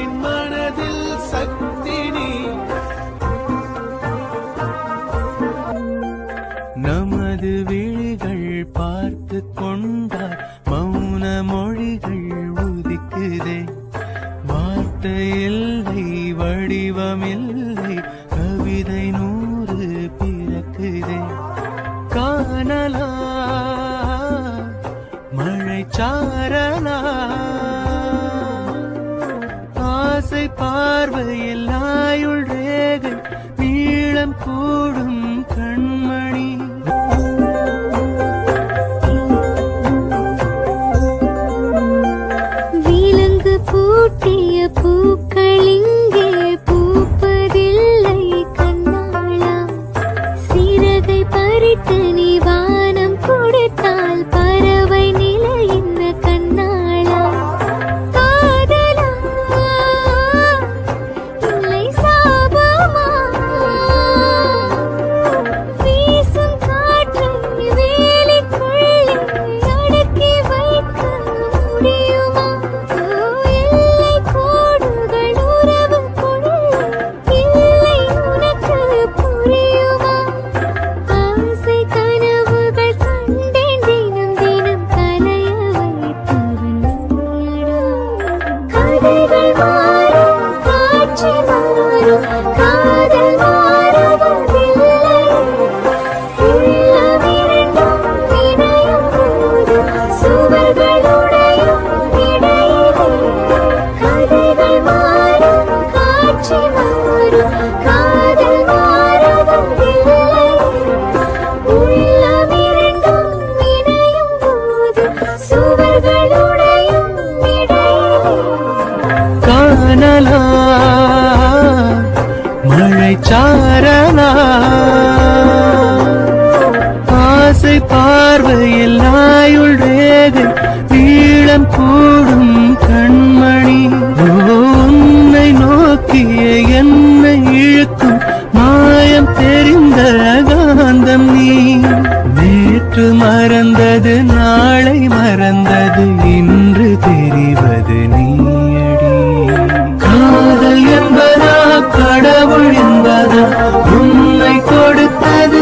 நின் மனதில் சக்தினி நமது விழிகள் பார்த்து கொண்டால் மௌன மொழிகள் உதிக்குதே. வார்த்தையில்லை வடிவமில்லை கவிதை நூறு மழை சாரலா பார்வை பார்வையில் ஆயுள் ரேகை நீளம் கூடும் கண் காணலா மழை சாரலா ஆசை பார்வையில் ஆயுள் ரேகை நீளம் கூடும் கண்மணி. உன்னை நோக்கிய என்னை இழுக்கும் மாயம் தெரிந்த காந்தம் நீ. நேற்று மறந்தது நாளை மறந்தது இன்று தெரிவது நீயடி. காதல் என்பதா கடவுள் என்பதா உண்மை கொடுத்தது